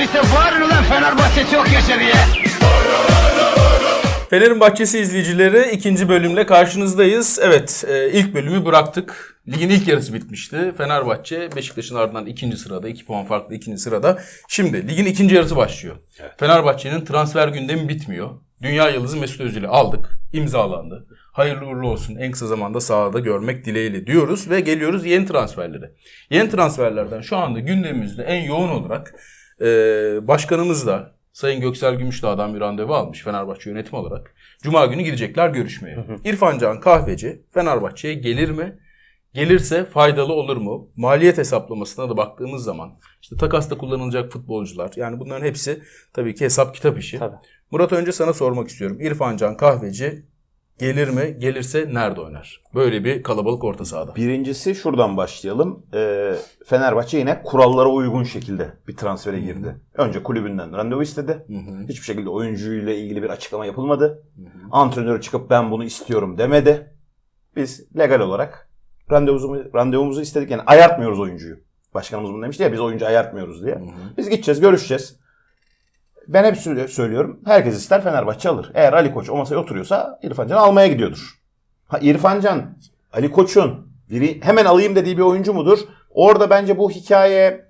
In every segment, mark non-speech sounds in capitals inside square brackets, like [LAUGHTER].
Öyleyse bağırın ulan Fenerbahçe çok yaşa diye. Fener'in Bahçesi izleyicileri ikinci bölümle karşınızdayız. Evet e, ilk bölümü bıraktık. Ligin ilk yarısı bitmişti. Fenerbahçe Beşiktaş'ın ardından ikinci sırada. iki puan farklı ikinci sırada. Şimdi ligin ikinci yarısı başlıyor. Fenerbahçe'nin transfer gündemi bitmiyor. Dünya yıldızı Mesut Özil'i aldık. imzalandı. Hayırlı uğurlu olsun. En kısa zamanda sahada görmek dileğiyle diyoruz ve geliyoruz yeni transferlere. Yeni transferlerden şu anda gündemimizde en yoğun olarak e, başkanımız da Sayın Göksel Gümüşdağ'dan bir randevu almış Fenerbahçe yönetimi olarak. Cuma günü gidecekler görüşmeye. İrfan Can Kahveci Fenerbahçe'ye gelir mi? Gelirse faydalı olur mu? Maliyet hesaplamasına da baktığımız zaman işte takasta kullanılacak futbolcular yani bunların hepsi tabii ki hesap kitap işi. Tabii. Murat önce sana sormak istiyorum. İrfan Can Kahveci gelir mi? Gelirse nerede oynar? Böyle bir kalabalık orta sahada. Birincisi şuradan başlayalım. Ee, Fenerbahçe yine kurallara uygun şekilde bir transfere girdi. Önce kulübünden randevu istedi. Hiçbir şekilde oyuncuyla ilgili bir açıklama yapılmadı. Antrenörü çıkıp ben bunu istiyorum demedi. Biz legal olarak randevumuzu, randevumuzu istedik. Yani ayartmıyoruz oyuncuyu. Başkanımız bunu demişti ya biz oyuncu ayartmıyoruz diye. Biz gideceğiz, görüşeceğiz. Ben hep söylüyorum. Herkes ister Fenerbahçe alır. Eğer Ali Koç o masaya oturuyorsa İrfan Can almaya gidiyordur. Ha İrfan Can, Ali Koç'un biri hemen alayım dediği bir oyuncu mudur? Orada bence bu hikaye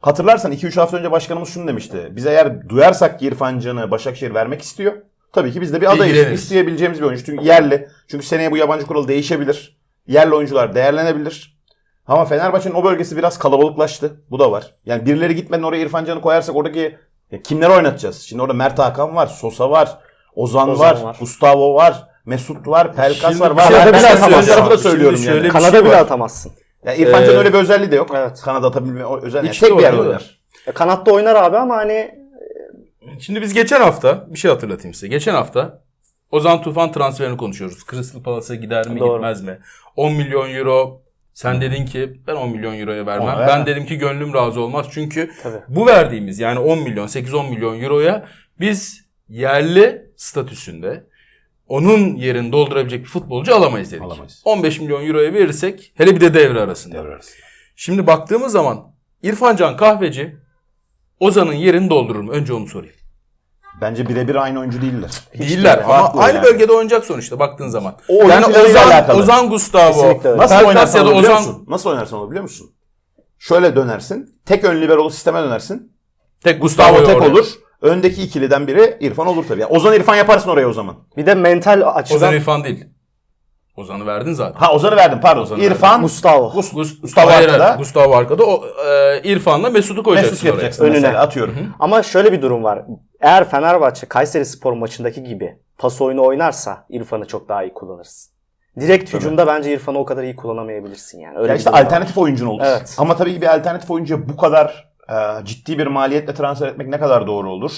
hatırlarsan 2-3 hafta önce başkanımız şunu demişti. Biz eğer duyarsak ki İrfan Can'ı Başakşehir vermek istiyor. Tabii ki biz de bir adayız. İlgileniriz. İsteyebileceğimiz bir oyuncu. Çünkü yerli. Çünkü seneye bu yabancı kural değişebilir. Yerli oyuncular değerlenebilir. Ama Fenerbahçe'nin o bölgesi biraz kalabalıklaştı. Bu da var. Yani birileri gitmeden oraya İrfan Can'ı koyarsak oradaki ya kimleri oynatacağız? Şimdi orada Mert Hakan var, Sosa var, Ozan, Ozan var, var. Gustavo var, Mesut var, Pelkas var. var. şey- Ben, bir ben şey ön atamazsın. tarafı da söylüyorum yani. bir Kanada şey bile atamazsın. Ya İrfan Ee, öyle bir özelliği de yok. evet. Kanada atabilme özelliği. Tek bir yerde oynar. E, kanatta oynar abi ama hani Şimdi biz geçen hafta bir şey hatırlatayım size. Geçen hafta Ozan Tufan transferini konuşuyoruz. Crystal Palace'a gider mi Doğru. gitmez mi? 10 milyon euro sen dedin ki ben 10 milyon euroya vermem. Ona Ben dedim ki gönlüm razı olmaz. Çünkü Tabii. bu verdiğimiz yani 10 milyon 8-10 milyon euroya biz yerli statüsünde onun yerini doldurabilecek bir futbolcu alamayız dedik. Alamayız. 15 milyon euroya verirsek hele bir de devre arasında. Devre arası. Şimdi baktığımız zaman İrfan Can Kahveci Ozan'ın yerini doldurur mu? Önce onu sorayım. Bence birebir aynı oyuncu değiller. Değiller ama farklı aynı yani. bölgede oynayacak sonuçta baktığın zaman. O yani Ozan, alakalı. Ozan Gustavo, Kesinlikle öyle. Nasıl Pelkas oynarsan ya da onu biliyor Ozan musun? Nasıl oynarsan onu biliyor musun? Şöyle dönersin. Tek ön liberolu sisteme dönersin. tek Gustavo Gustavo tek oraya. olur. Öndeki ikiliden biri İrfan olur tabii. Yani Ozan İrfan yaparsın oraya o zaman. bir de mental açıdan Ozan İrfan değil. Ozan'ı verdin zaten. Ha Ozan'ı verdim pardon. Ozan'ı İrfan, Gustavo. Gus- Gus- Gustavo hayır, hayır, arkada. Gustavo arkada. O, e, İrfan'la Mesut'u koyacaksın Mesut oraya. yapacaksın Önüne. mesela atıyorum. Ama şöyle bir durum var. Eğer Fenerbahçe Kayseri Spor maçındaki gibi pas oyunu oynarsa İrfan'ı çok daha iyi kullanırsın. Direkt hücumda bence İrfan'ı o kadar iyi kullanamayabilirsin yani. Öyle Ya işte durum var. alternatif oyuncun olur. Evet. Ama tabii ki bir alternatif oyuncuya bu kadar e, ciddi bir maliyetle transfer etmek ne kadar doğru olur?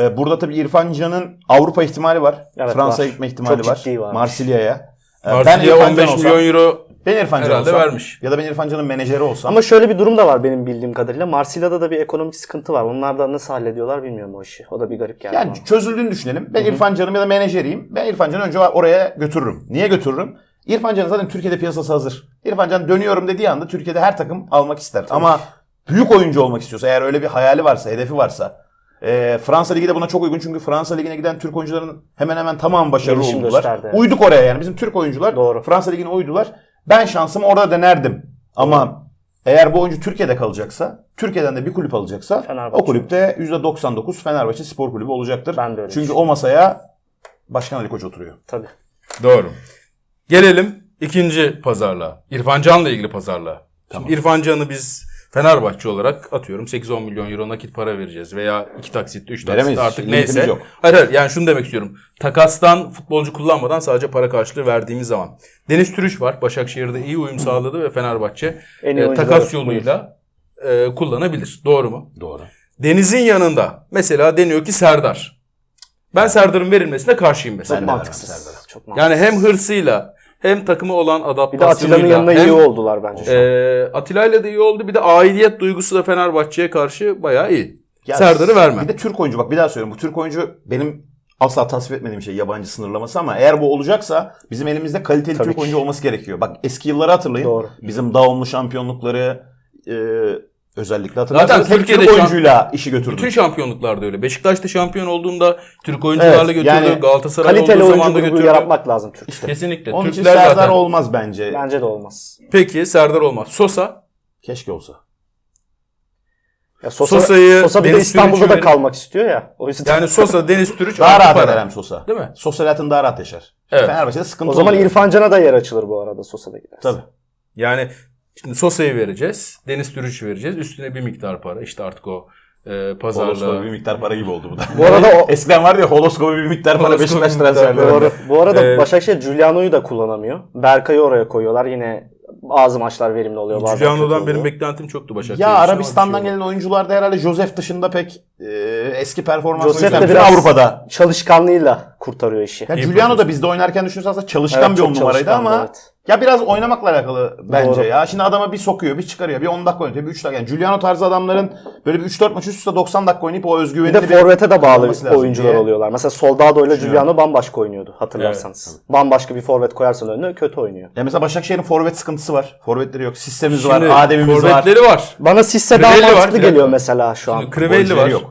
E, burada tabii İrfan Can'ın Avrupa ihtimali var. Evet, Fransa'ya var. gitme ihtimali Çok var. ciddi varmış. Marsilya'ya. Marsilya İrfan 15 Can milyon olsam- euro Ben İrfan Can herhalde olsam, vermiş. Ya da ben İrfan Can'ın menajeri olsam. Ama şöyle bir durum da var benim bildiğim kadarıyla. Marsilya'da da bir ekonomik sıkıntı var. Onlar da nasıl hallediyorlar bilmiyorum o işi. O da bir garip geldi Yani bana. çözüldüğünü düşünelim. Ben İrfan Can'ım ya da menajeriyim. Ben İrfan Can'ı önce oraya götürürüm. Niye götürürüm? İrfan Can'ın zaten Türkiye'de piyasası hazır. İrfan Can dönüyorum dediği anda Türkiye'de her takım almak ister. Ama büyük oyuncu olmak istiyorsa, eğer öyle bir hayali varsa, hedefi varsa. E, Fransa Ligi de buna çok uygun çünkü Fransa Ligi'ne giden Türk oyuncuların hemen hemen tamamı başarılı Gelişim oldular. gösterdi. Uyduk oraya yani. Bizim Türk oyuncular Doğru. Fransa Ligi'ne uydular. Ben şansımı orada denerdim. Ama eğer bu oyuncu Türkiye'de kalacaksa, Türkiye'den de bir kulüp alacaksa Fenerbahçe. o kulüpte %99 Fenerbahçe Spor Kulübü olacaktır. Ben de öyle Çünkü o masaya Başkan Ali Koç oturuyor. Tabii. Doğru. Gelelim ikinci pazarlığa. İrfan Can'la ilgili pazarlığa. Şimdi İrfan Can'ı biz Fenerbahçe olarak atıyorum 8-10 milyon euro nakit para vereceğiz veya 2 taksitle 3 taksitle Veremeyiz. artık Limitimiz neyse. yok. Hayır hayır yani şunu demek istiyorum. Takastan futbolcu kullanmadan sadece para karşılığı verdiğimiz zaman. Deniz Türüç var. Başakşehir'de iyi uyum sağladı ve Fenerbahçe En iyi e, oyuncular takas yoluyla e, kullanabilir. Doğru mu? Doğru. Deniz'in yanında mesela deniyor ki Serdar. Ben Serdar'ın verilmesine karşıyım mesela. Ben de vermem Mantıksız. Serdar'a. Çok mantıksız. Yani hem hırsıyla hem takımı olan bir de adaptasyonuyla Atilla'nın yanına hem, iyi oldular bence şu an. e, Atilla'yla da iyi oldu. Bir de aidiyet duygusu da Fenerbahçe'ye karşı bayağı iyi. Ya Serdar'ı vermem. Bir de Türk oyuncu bak bir daha söylüyorum. Bu Türk oyuncu benim asla tasvip etmediğim şey yabancı sınırlaması ama eğer bu olacaksa bizim elimizde kaliteli Tabii Türk ki. oyuncu olması gerekiyor. Bak eski yılları hatırlayın. Doğru. Bizim Daumlu şampiyonlukları, e, Özellikle hatırlarsanız Zaten Türkiye'de Türk şamp- oyuncuyla işi götürdü. Bütün şampiyonluklarda öyle. Beşiktaş'ta şampiyon olduğunda Türk oyuncularla Evet, götürdü. yani Galatasaray Kaliteli olduğu zaman da götürdü. yaratmak lazım Türk'te. Kesinlikle. Onun için Türkler Serdar zaten. olmaz bence. Bence de olmaz. Peki Serdar olmaz. Sosa. Keşke olsa. Ya Sosa, Sosa'yı Sosa bir de İstanbul'da da kalmak istiyor ya. O yüzden Yani Sosa, Deniz Türüç. Daha rahat para. eder hem Sosa. Değil mi? Sosyal hayatında daha rahat yaşar. Evet. Fenerbahçe'de sıkıntı o zaman oluyor. İrfan Can'a da yer açılır bu arada Sosa'da giderse. Tabii. Yani şimdi Sosa'yı vereceğiz. Deniz Türüç'ü vereceğiz. Üstüne bir miktar para. İşte artık o e, pazarlığı. bir miktar para gibi oldu bu da. Bu arada o [LAUGHS] Eskiden vardı ya holoskopi bir miktar para Holoskopi Beşiktaş bir miktar transferleri. Doğru. Bu arada Ee, Başakşehir Giuliano'yu da kullanamıyor. Berkay'ı oraya koyuyorlar. Yine bazı maçlar verimli oluyor. Bazen Giuliano'dan benim beklentim çoktu Başakşehir. Ya için ama Arabistan'dan bir şey gelen oyuncularda herhalde Josef dışında pek e, eski performans Josef de biraz- Avrupa'da. Çalışkanlığıyla kurtarıyor işi. Ya Giuliano da bizde oynarken düşünürsen aslında çalışkan Evet, bir çok on numaraydı çalışkandı, ama evet. ya biraz oynamakla alakalı bence Doğru. ya. Şimdi adama bir sokuyor, bir çıkarıyor, bir 10 dakika oynatıyor, bir 3 dakika. Yani Giuliano tarzı adamların böyle bir 3-4 maç üst üste 90 dakika oynayıp o Bir özgüvenini de forvete de bağlı olması lazım oyuncular diye. oluyorlar. Mesela Soldado ile Giuliano bambaşka oynuyordu hatırlarsanız. Evet, Bambaşka bir forvet koyarsan önüne kötü oynuyor. Ya mesela Başakşehir'in forvet sıkıntısı var. Forvetleri yok. Sistemimiz Şimdi var, Adem'imiz var. forvetleri var. Bana Sisse daha Crivelli var, mantıklı geliyor mesela şu an. Golcüleri var. yok.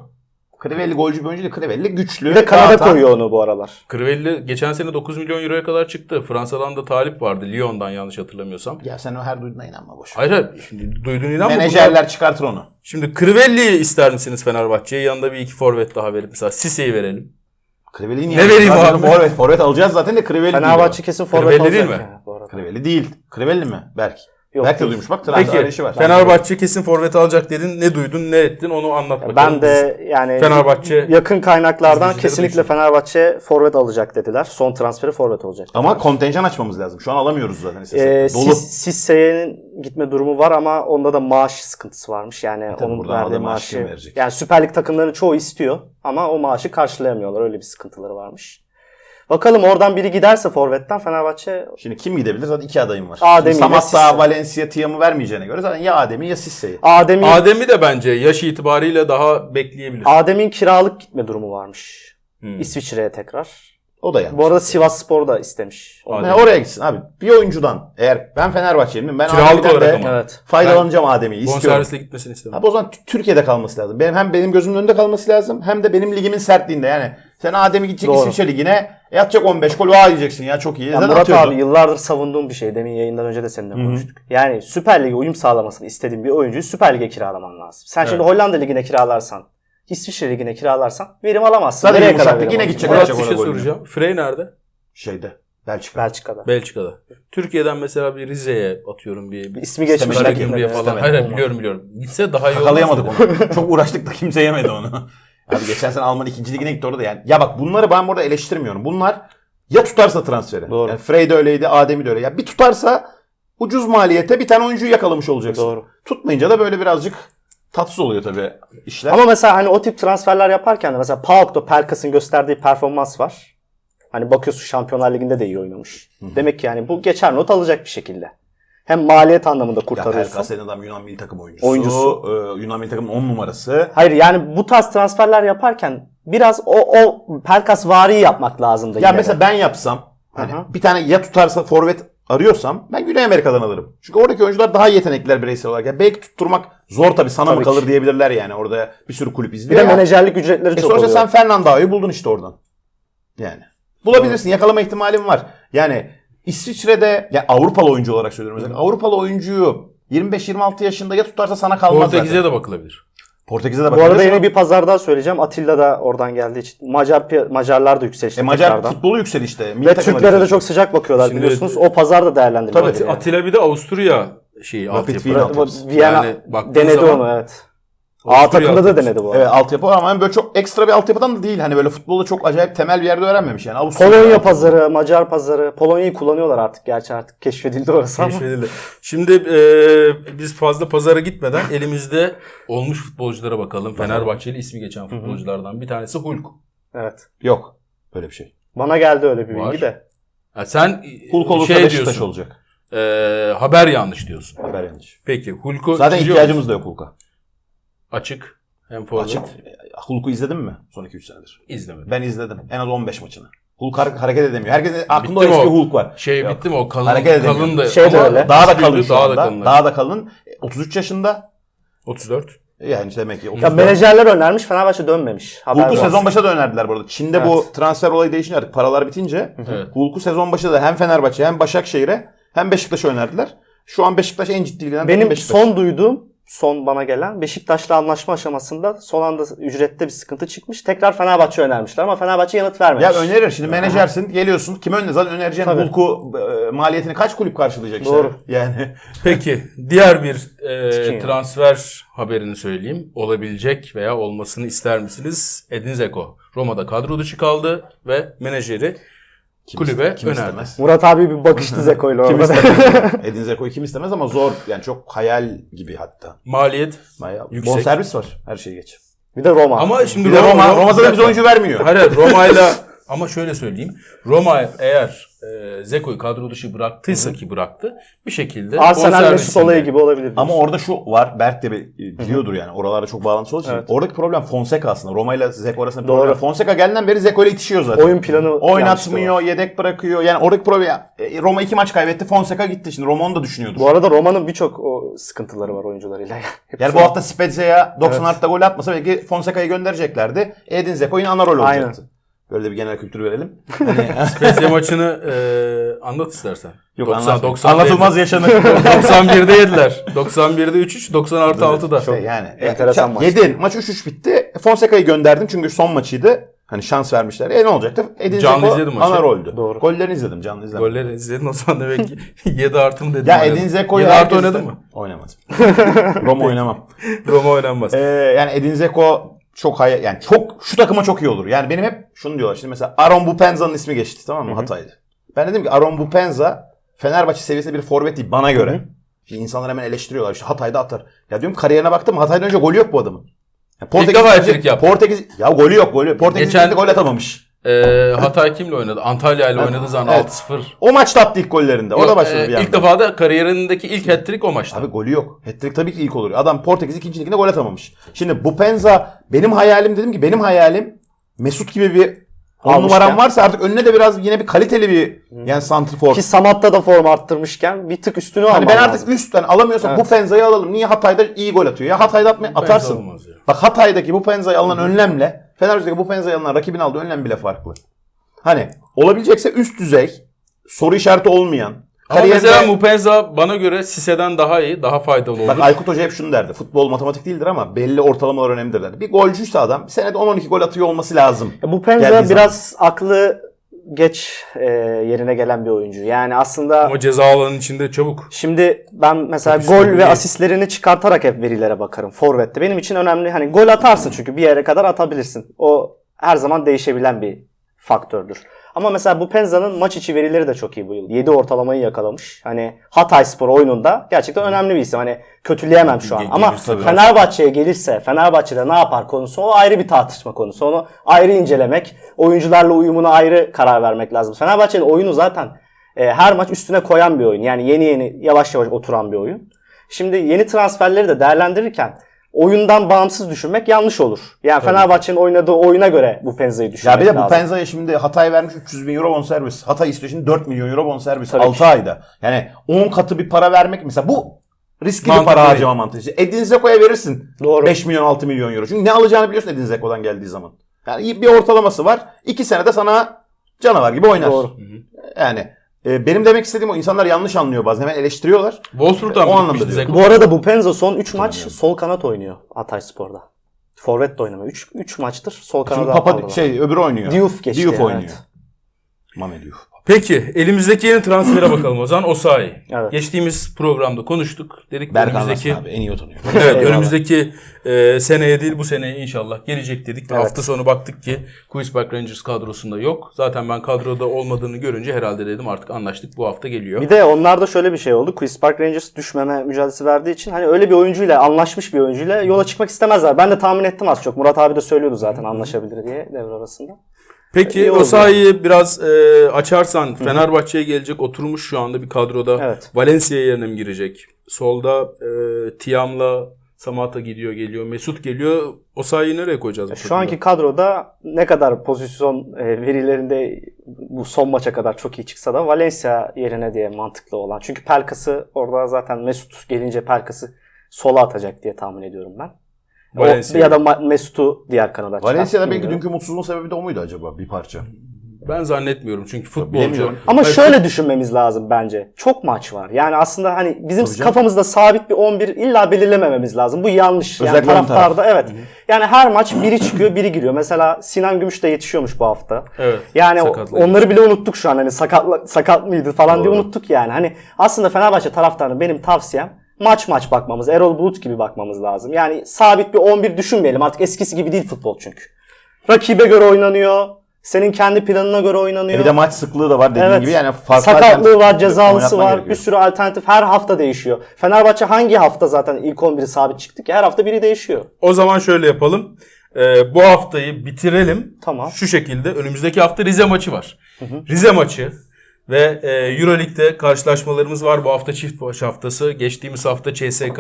Crivelli golcü bir oyuncu değil. Crivelli güçlü. Bir de Kanada koyuyor onu bu aralar. Crivelli geçen sene 9 milyon euroya kadar çıktı. Fransa'dan da talip vardı. Lyon'dan yanlış hatırlamıyorsam. Ya sen o her duyduğuna inanma boş. Hayır hayır. Şimdi duyduğun inanma. bunlar- Menajerler çıkartır onu. Şimdi Crivelli'yi ister misiniz Fenerbahçe'ye? Yanında bir iki forvet daha verip mesela Sise'yi verelim. Crivelli'yi niye Ne vereyim abi? Forvet, forvet alacağız zaten de Crivelli Fenerbahçe kesin forvet Crivelli alacak. değil mi? yani. Crivelli değil. Crivelli mi? Berk. Yok, değil. duymuş bak. Transfer Peki işi var. Fenerbahçe kesin forvet alacak dedin. Ne duydun ne ettin onu anlat bakalım. Ben de yani Fenerbahçe yakın kaynaklardan kesinlikle duysun. Fenerbahçe forvet alacak dediler. Son transferi forvet olacak. Ama kontenjan açmamız lazım. Şu an alamıyoruz zaten Ee. Dolu. Sis- Sisse'nin gitme durumu var ama onda da maaş sıkıntısı varmış. Yani tabii onun verdiği maaşı. verecek? Yani Süper Lig takımlarının çoğu istiyor ama o maaşı karşılayamıyorlar. Öyle bir sıkıntıları varmış. Bakalım oradan biri giderse forvetten Fenerbahçe Şimdi kim gidebilir? Zaten iki adayım var. Adem Şimdi Samatta, Sisse. Valencia, Tiam'ı vermeyeceğine göre zaten ya Adem'i ya Sisse'yi. Adem'in Adem'i de bence yaş itibariyle daha bekleyebilir. Adem'in kiralık gitme durumu varmış. Hmm. İsviçre'ye tekrar. O da yanlış. Bu arada Sivas Spor da istemiş. Yani oraya gitsin abi. Bir oyuncudan eğer ben Fenerbahçeliyim ben Kiralık olarak de ama. Evet. faydalanacağım Adem'i istiyorum. Bonservisle gitmesini istemem. Abi o zaman Türkiye'de kalması lazım. Benim hem benim gözümün önünde kalması lazım hem de benim ligimin sertliğinde. Yani sen Adem'i gidecek Doğru. İsviçre ligine e, atacak 15 gol vaa diyeceksin ya çok iyi. Ya Zaten Murat atıyordu. abi yıllardır savunduğum bir şey. Demin yayından önce de seninle konuştuk. Yani Süper Lig'e uyum sağlamasını istediğin bir oyuncuyu Süper Lig'e kiralaman lazım. Sen şimdi Hollanda Ligi'ne kiralarsan, İsviçre Ligi'ne kiralarsan verim alamazsın. Zaten Nereye kadar verim yine gidecek. Murat bir şey soracağım. Frey nerede? Şeyde Belçika. Belçika'da. Belçika'da. Türkiye'den mesela bir Rize'ye atıyorum bir, bir İsmi geçmiş. Falan. Hayır biliyorum biliyorum. Gitse daha iyi olmaz. Yakalayamadık onu. Çok uğraştık da kimse yemedi onu. [LAUGHS] Abi geçen sene Alman 2. ligine gitti orada da yani. Ya bak bunları ben burada eleştirmiyorum. Bunlar ya tutarsa transferi. Doğru. Yani Frey de öyleydi, Adem'i de öyle. Ya bir tutarsa ucuz maliyete bir tane oyuncuyu yakalamış olacaksın. Doğru. Tutmayınca da böyle birazcık tatsız oluyor tabii işler. Ama mesela hani o tip transferler yaparken de mesela PAOK'ta Pelkas'ın gösterdiği performans var. Hani bakıyorsun Şampiyonlar Ligi'nde de iyi oynamış. Demek ki yani bu geçer not alacak bir şekilde. Hem maliyet anlamında ya kurtarıyorsun. Pelkas senin adam Yunan milli takım oyuncusu. Oyuncusu. Ee, Yunan milli takımın 10 numarası. Hayır yani bu tarz transferler yaparken biraz o, o Pelkas vari yapmak lazımdı. Ya yine mesela de. ben yapsam hani Aha. bir tane ya tutarsa forvet arıyorsam ben Güney Amerika'dan alırım. Çünkü oradaki oyuncular daha yetenekliler bireysel olarak. Yani belki tutturmak zor tabii sana mı Tabii kalır ki. diyebilirler yani. Orada bir sürü kulüp bir izliyor. de ya. menajerlik ücretleri E çok sonuçta oluyor. sen Fernando'yu buldun işte oradan. Yani. Bulabilirsin. Yakalama ihtimalin var. Yani İsviçre'de ya Avrupalı oyuncu olarak söylüyorum mesela. Avrupalı oyuncuyu 25-26 yaşında ya tutarsa sana kalmaz Portekiz'e zaten. de bakılabilir. Portekiz'e de Bu arada bakabilirsin. yine bir pazar daha söyleyeceğim. Atilla da oradan geldiği için. Macar Macarlar da yükselişte e, Macar tekrardan. futbolu yükselişte. Milli Ve takımlar Türklere de yükselişte. çok sıcak bakıyorlar Şimdi- biliyorsunuz. O pazar da değerlendirilebilir. Tabii, yani. Atilla bir de Avusturya şeyi Rapid altyapı. Wien. Viyana Yani baktığın denedi zaman- onu evet. A takımda da denedi bu arada. Evet altyapı ama hani böyle çok ekstra bir altyapıdan da değil. Hani böyle futbolu çok acayip temel bir yerde öğrenmemiş yani. Avusturya Polonya altyapı. pazarı, Macar pazarı. Polonya'yı kullanıyorlar artık. Gerçi artık keşfedildi orası ama. Keşfedildi. Şimdi e, biz fazla pazara gitmeden elimizde olmuş futbolculara bakalım. Fenerbahçeli ismi geçen futbolculardan bir tanesi Hulk. Evet. Yok. Böyle bir şey. Bana geldi öyle bir Var. bilgi de. Ha, sen Hulk olursa şey Beşiktaş diyorsun. olacak. e, haber yanlış diyorsun. Haber yanlış. Peki Hulk'u Zaten ihtiyacımız da yok Hulk'a. Açık. Hem forvet. Açık. Hulk'u izledin mi? Son 2-3 senedir. İzlemedim. Ben izledim. En az 15 maçını. Hulk har- hareket edemiyor. Herkesin aklında o Bitti mi eski o? Hulk var. Şey Yok. bitti mi o kalın, Hareket edemiyor. kalın da Şey de öyle. Daha da kalın daha da kalın. Daha da kalın. 33 yaşında. 34. Yani işte demek ki Ya 34. menajerler önermiş Fenerbahçe dönmemiş. Haber Hulk'u sezon başında da önerdiler bu arada. Çin'de bu Evet. transfer olayı değişince artık paralar bitince Evet. Hulk'u sezon başında da hem Fenerbahçe hem Başakşehir'e hem Beşiktaş'a önerdiler. Şu an Beşiktaş en ciddi ilgilenen Benim Beşiktaş. son duyduğum, son bana gelen Beşiktaş'la anlaşma aşamasında son anda ücrette bir sıkıntı çıkmış. Tekrar Fenerbahçe önermişler ama Fenerbahçe yanıt vermemiş. Ya önerir. Şimdi menajersin, geliyorsun. Kime önüne zaten önereceğin Tabii. Hulk'u e, maliyetini kaç kulüp karşılayacak işte? Doğru. [LAUGHS] Yani Peki diğer bir e, transfer haberini söyleyeyim. Olabilecek veya olmasını ister misiniz? Edin Zeko. Roma'da kadro dışı kaldı ve menajeri kulübe kim önerdi. istemez? Murat abi bir bakıştı Zeko'yla Kim orada. istemez? [LAUGHS] Edin Zeko'yu kim istemez ama zor. Yani çok hayal gibi hatta. Maliyet Bayağı Yüksek. bonservis var. Her şeyi geç. bir de Roma. ama şimdi Bir Roma, Roma, Roma'da da biz oyuncu vermiyor. Hayır [LAUGHS] Roma'yla ama şöyle söyleyeyim. Roma eğer e, Zeko'yu kadro dışı bıraktıysa ki bıraktı bir şekilde Arsenal Mesut olayı gibi olabilir. Ama orada şu var. Berk de bi- biliyordur yani. Oralarda çok bağlantısı olduğu için. Evet. Oradaki problem Fonseca aslında. Roma ile Zeko arasında bir Doğru. problem. Fonseca geldiğinden beri Zeko ile itişiyor zaten. Oyun planı Oynatmıyor, yedek bırakıyor. Yani oradaki problem e, Roma iki maç kaybetti. Fonseca gitti. Şimdi Roma onu da düşünüyordur. Bu arada Roma'nın birçok o sıkıntıları var oyuncularıyla. [LAUGHS] Hep Yani bu hafta Spezia'ya 90 Evet. gol atmasa belki Fonseca'yı göndereceklerdi. Edin Zeko yine ana rol Aynen. Böyle de bir genel kültür verelim. [LAUGHS] Hani, Spezia maçını e, anlat istersen. Yok 90, anlatmayayım. 90 Anlatılmaz yaşanır. [LAUGHS] 91'de yediler. 91'de 3-3, 90 artı 6'da. İşte yani. Enteresan e, maç. Yedin. Maç 3-3 bitti. Fonseca'yı gönderdim çünkü son maçıydı. Hani şans vermişler. E ne olacaktı? Edin Canlı izledim maçı. ana roldü. Doğru. Gollerini izledim canlı izlemedim. Golleri izledin o zaman demek ki [LAUGHS] 7 artı mı dedin? Ya? Edin Zeko'yu 7 artı oynadın mı? Oynamadım. Roma oynamam. Roma oynanmaz. Ee, yani Edin Zeko çok hay yani çok şu takıma çok iyi olur. Yani benim hep şunu diyorlar şimdi mesela Aaron Bupenza'nın ismi geçti tamam mı Hatay'da. Ben dedim ki Aaron Bupenza Fenerbahçe seviyesinde bir forvet değil bana göre. Şimdi insanlar hemen eleştiriyorlar işte Hatay'da atar. Ya diyorum kariyerine baktım Hatay'dan önce golü yok bu adamın. Ya defa hat-trick yaptı. Portekiz ya golü yok golü. Portekiz Geçen... gol atamamış. Ee, Hatay kimle oynadı? Antalya ile oynadığı zaman Evet. 6-0. O maçta attı ilk gollerinde. O Yok, da başladı e, bir anda. İlk defa da kariyerindeki ilk hat-trick o maçta. Abi golü yok. Hat-trick tabii ki ilk olur. Adam Portekiz ikinci liginde gol atamamış. Şimdi bu Penza benim hayalim dedim ki benim hayalim Mesut gibi bir on Almışken. numaram varsa artık önüne de biraz yine bir kaliteli bir yani santrfor. Ki Samat'ta da form arttırmışken bir tık üstünü Hani alman ben artık lazım. üstten alamıyorsam Evet. bu Penza'yı alalım. Niye Hatay'da iyi gol atıyor? Ya Hatay'da atma, atarsın. olmaz ya. Bak Hatay'daki bu Penza'yı alınan önlemle Fenerbahçe'deki bu Penza'yı alınan rakibin aldığı önlem bile farklı. Hani olabilecekse üst düzey soru işareti olmayan Ama kariyerinde- mesela Mupenza bana göre Sise'den daha iyi, daha faydalı olur. Bak Aykut Hoca hep şunu derdi. Futbol matematik değildir ama belli ortalamalar önemlidir derdi. Bir golcüyse adam senede 10-12 gol atıyor olması lazım. Ya Bu Penza Geldiği biraz aklı geç e, yerine gelen bir oyuncu. Yani aslında Ama ceza alanının içinde çabuk. Şimdi ben mesela Çok gol ve değil. asistlerini çıkartarak hep verilere bakarım. Forvet'te. Benim için önemli. Hani gol atarsın çünkü bir yere kadar atabilirsin. O her zaman değişebilen bir faktördür. Ama mesela bu Penza'nın maç içi verileri de çok iyi bu yıl. 7 ortalamayı yakalamış. Hani Hatay Spor oyununda gerçekten önemli bir isim. Hani kötüleyemem şu an. Ama. Fenerbahçe'ye gelirse Fenerbahçe'de ne yapar konusu o ayrı bir tartışma konusu. Onu ayrı incelemek, oyuncularla uyumuna ayrı karar vermek lazım. Fenerbahçe'nin oyunu zaten e, her maç üstüne koyan bir oyun. Yani yeni yeni yavaş yavaş oturan bir oyun. Şimdi yeni transferleri de değerlendirirken oyundan bağımsız düşünmek yanlış olur. Yani Fenerbahçe'nin oynadığı oyuna göre bu Penza'yı Ya düşünmek bir de bu lazım. Penza'ya şimdi Hatay vermiş 300 bin euro bonservis. Hatay istiyor şimdi 4 milyon euro bonservis Tabii 6 ki. ayda. Yani 10 katı bir para vermek mesela bu riskli Mantıklı bir para değil. harcama mantığı. İşte Edin Zeko'ya verirsin. Doğru. 5 milyon 6 milyon euro. Çünkü ne alacağını biliyorsun Edin Zeko'dan geldiği zaman. Yani iyi bir ortalaması var. 2 senede sana canavar gibi oynar. Doğru. Yani e, benim demek istediğim o insanlar yanlış anlıyor bazen hemen eleştiriyorlar. Wolfsburg'dan O mı anlamda gitmişti diyorum. Bu arada bu Penza son 3 maç sol kanat oynuyor Hatay Spor'da. Forvet de oynamıyor. 3 3 maçtır sol Şimdi kanada Papa aldılar. şey öbürü oynuyor. Diouf geçti Diouf oynuyor. evet. Mame. Peki elimizdeki yeni transfere bakalım o zaman Osayi. Evet. Geçtiğimiz programda konuştuk. Dedik ki Berk önümüzdeki abi en iyi o tanıyor. Evet Eyvallah. önümüzdeki e, seneye değil bu seneye inşallah gelecek dedik. Evet. Hafta sonu baktık ki Queen's Park Rangers kadrosunda yok. Zaten ben kadroda olmadığını görünce herhalde dedim artık anlaştık bu hafta geliyor. Bir de onlarda şöyle bir şey oldu. Queen's Park Rangers düşmeme mücadelesi verdiği için hani öyle bir oyuncuyla anlaşmış bir oyuncuyla yola çıkmak istemezler. Ben de tahmin ettim az çok. Murat abi de söylüyordu zaten anlaşabilir diye devre arasında. Peki İyi oldu. Osayi'yi biraz e, açarsan Fenerbahçe'ye gelecek oturmuş şu anda bir kadroda. Evet. Valencia yerine mi girecek? Solda e, Tiam'la Samata gidiyor geliyor. Mesut geliyor. Osayi'yi nereye koyacağız? bu Şu takımda? anki kadroda ne kadar pozisyon e, verilerinde bu son maça kadar çok iyi çıksa da Valencia yerine diye mantıklı olan. Çünkü Pelkas'ı orada zaten Mesut gelince Pelkas'ı sola atacak diye tahmin ediyorum ben. O, Valencia. ya da Ma- Mesut'u diğer kanada. Valencia'da belki Bilmiyorum. dünkü mutsuzluğun sebebi de o muydu acaba bir parça? Ben zannetmiyorum çünkü futbolcu. Ama Hayır, şöyle düşünmemiz lazım bence. Çok maç var. Yani aslında hani bizim Tabii kafamızda sabit bir 11 illa belirlemememiz lazım. Bu yanlış. Yani Özellikle ön taraftarda evet. Yani her maç biri çıkıyor, biri giriyor. Mesela Sinan Gümüş de yetişiyormuş bu hafta. Evet, Yani o- sakatla onları bile unuttuk şu an. Hani sakatla, sakat mıydı falan diye Doğru. unuttuk yani. Hani aslında Fenerbahçe taraftarına benim tavsiyem maç maç bakmamız. Erol Bulut gibi bakmamız lazım. Yani sabit bir 11 düşünmeyelim. Artık eskisi gibi değil futbol çünkü. Rakibe göre oynanıyor. Senin kendi planına göre oynanıyor. E bir de maç sıklığı da var dediğin Evet. gibi yani farklı Sakatlığı var, cezalısı var. gerekiyor. Bir sürü alternatif her hafta değişiyor. Fenerbahçe hangi hafta zaten ilk 11'i sabit çıktı ki? Her hafta biri değişiyor. O zaman şöyle yapalım. Ee, bu haftayı bitirelim. Tamam. Şu şekilde önümüzdeki hafta Rize maçı var. Rize maçı ve e, Euroleague'de karşılaşmalarımız var. Bu hafta çift maç haftası. Geçtiğimiz hafta CSK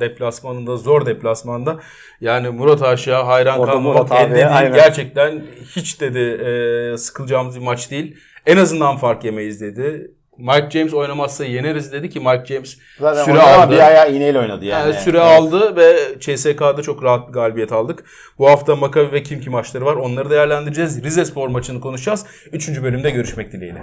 deplasmanında, zor deplasmanda. Yani Murat Aşağı hayran Orada kalmamak elde değil. aynen. Gerçekten hiç dedi e, sıkılacağımız bir maç değil. En azından fark yemeyiz dedi. Mike James oynamazsa yeneriz dedi ki Mike James Zaten süre aldı. Bir ayağı iğneyle oynadı yani. Yani süre aldı ve CSK'da çok rahat bir galibiyet aldık. Bu hafta Makabi ve Kimki maçları var. Onları değerlendireceğiz. Rize Spor maçını konuşacağız. Üçüncü bölümde görüşmek dileğiyle.